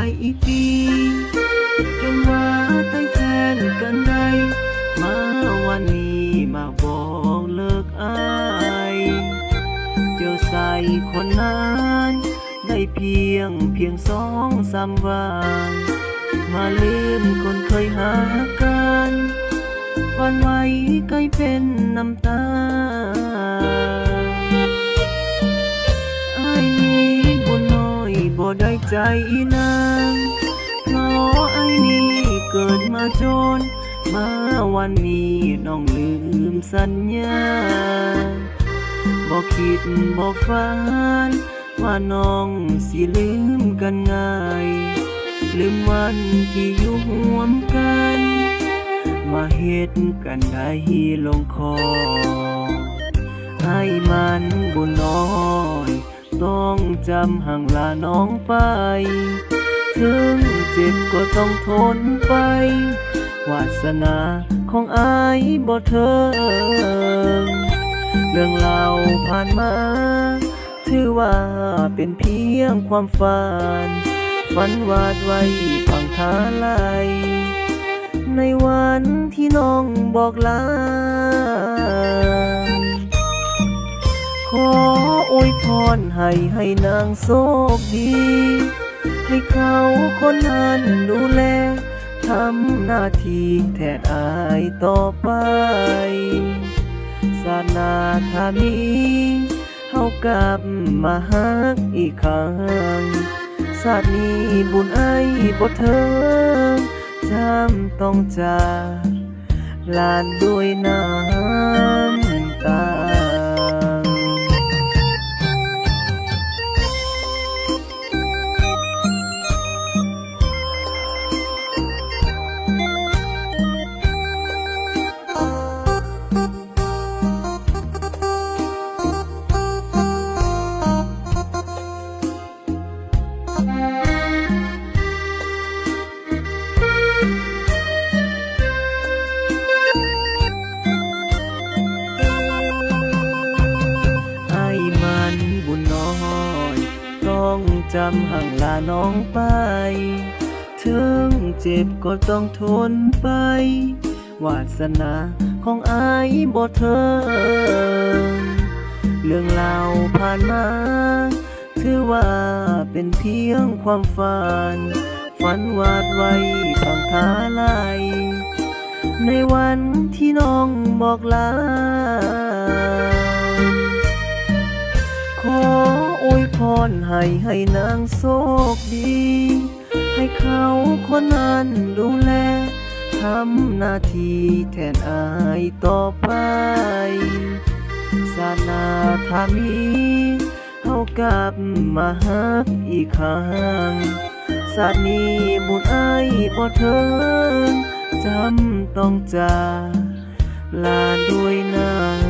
ายอีตีจนว่าใต้แทนกันได้มาวันนี้มาบอกเลิกอายเจอใส่คนนั้นได้เพียงเพียงสองสามวันมาลืมคนเคยหากันฝันไว้ใกล้เป็นน้ำตา ได้ใจอีนางเพราะไอ้นี้เกิดมาจน มาวันนี้น้องลืมสัญญาบอกคิดบอกฝัน ว่าน้องสิลืมกันง่าย ลืมวันที่อยู่ห่วมกัน มาเฮ็ดกันได้ลงคอให้มันบุญน้อย ต้องจำห่างลาน้องไป ถึงเจ็บก็ต้องทนไป วาสนาของอายบ่เทิงเรื่องราวผ่านมา ถือว่าเป็นเพียงความฝัน ฝันวาดไว้พังทาลายในวันที่น้องบอกลาขอ อวยพรให้ให้นางโชคดี ให้เขาคนนั้นดูแลทำหน้าที่แทนอายต่อไปศาสนาถ้ามีเฮากลับมาฮักอีกครั้งศาสนี้บุญไอ้บ่เทิงจำต้องจากลานด้วยน้ำตา จำห่างลาน้องไป ถึงเจ็บก็ต้องทนไป วาสนาของอายบ่เทิงเรื่องราวผ่านมา ถือว่าเป็นเพียงความฝัน ฝันวาดไว้พังทาลายในวันที่น้องบอกลาขอ รให้ให้นางโชคดี ให้เขาคนนั้นดูแลทำหน้าที่แทนอายต่อไปศานาถามีเฮากลับมาฮักอีกครั้งศานีบุญอายบ่เทิงจำต้องจากลาด้วยน้ำตา